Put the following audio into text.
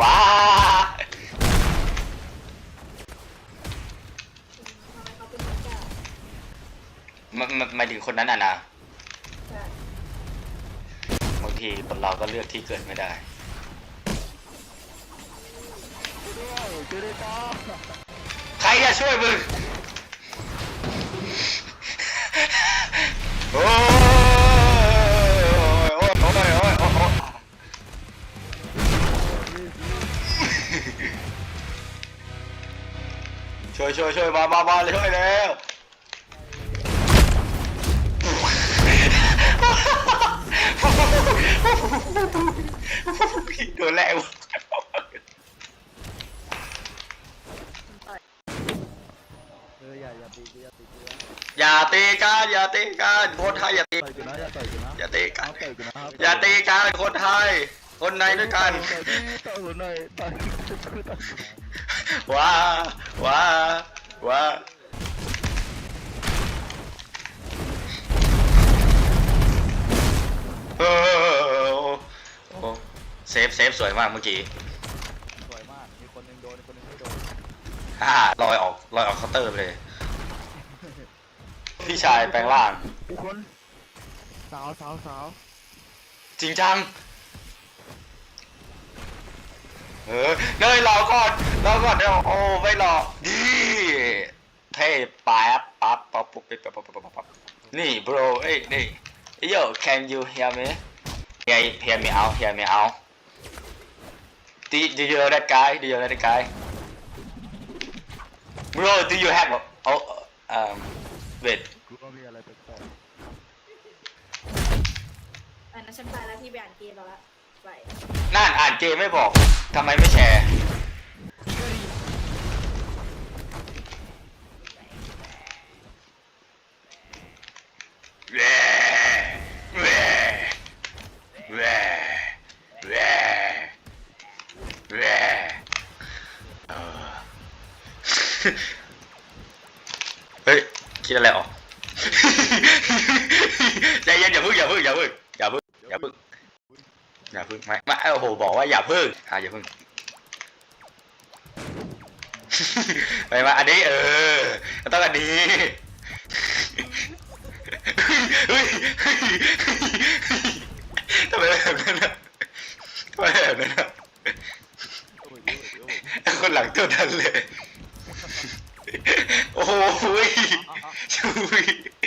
ว้าทำไมเขาเป็นนักกามันมันหมายถึงคนนั้นอะนะใช่บางทีคนเราก็เลือกที่เกิดไม่ได้ ใครจะช่วยมึง โอ้ ช่วยช่วยช่วยมามามาเลยช่วยแล้วโดนแล้วเอออย่าอย่าตีกูอย่าตีกูนะอย่าตีกันอย่าตีกันคนไทยอย่าตีต่อยกูนะอย่าต่อยกูนะอย่าตีกันต่อยกูนะอย่าตีกันคนไทย คนในด้วยกันต่อยกูหน่อยต่อยกูต่อยกูว้า ว้าว้าเออโอ้เซฟเซฟสวยมากเมื่อกี้สวยมาก มีคนหนึงโดนคนหนึงไม่โดนอ่าลอยออกลอยออกเคาน์เตอร์ไปเลย พี่ชายแปลงร่าง ทุกคน สาวสาวสาวจริงจัง เออเนยรอก่อน รอก่อนเดี๋ยวโอ้ไม่รอดีเท่ปั๊บปั๊บปั๊บปุ๊บปั๊บปั๊บปั๊บปั๊บปั๊บนี่ bro เอ้ยนี่ yo can you hear me hear hear me out hear me out do do you know that guy do you know that guy bro do you have a oh um wait กูก็มีอะไรแปลกอันนั้นฉันไปแล้วที่ไปอ่านเกมแล้วละไปนั่นอ่านเกมไม่บอกทำไมไม่แชร์ เฮ้ย คิดอะไรออก ใจเย็นอย่าพึ่งอย่าพึ่งอย่าพึ่งอย่าพึ่งอย่าพึ่งอย่าพึ่งไม่ไม่โอ้โหบอกว่าอย่าพึ่งอ่าอย่าพึ่งไปมาอันนี้เออต้องอันนี้ทำไมแบบนั้นอะทำไมแบบนั้นอะคนหลังตัวนั้นเลย 哦，喂喂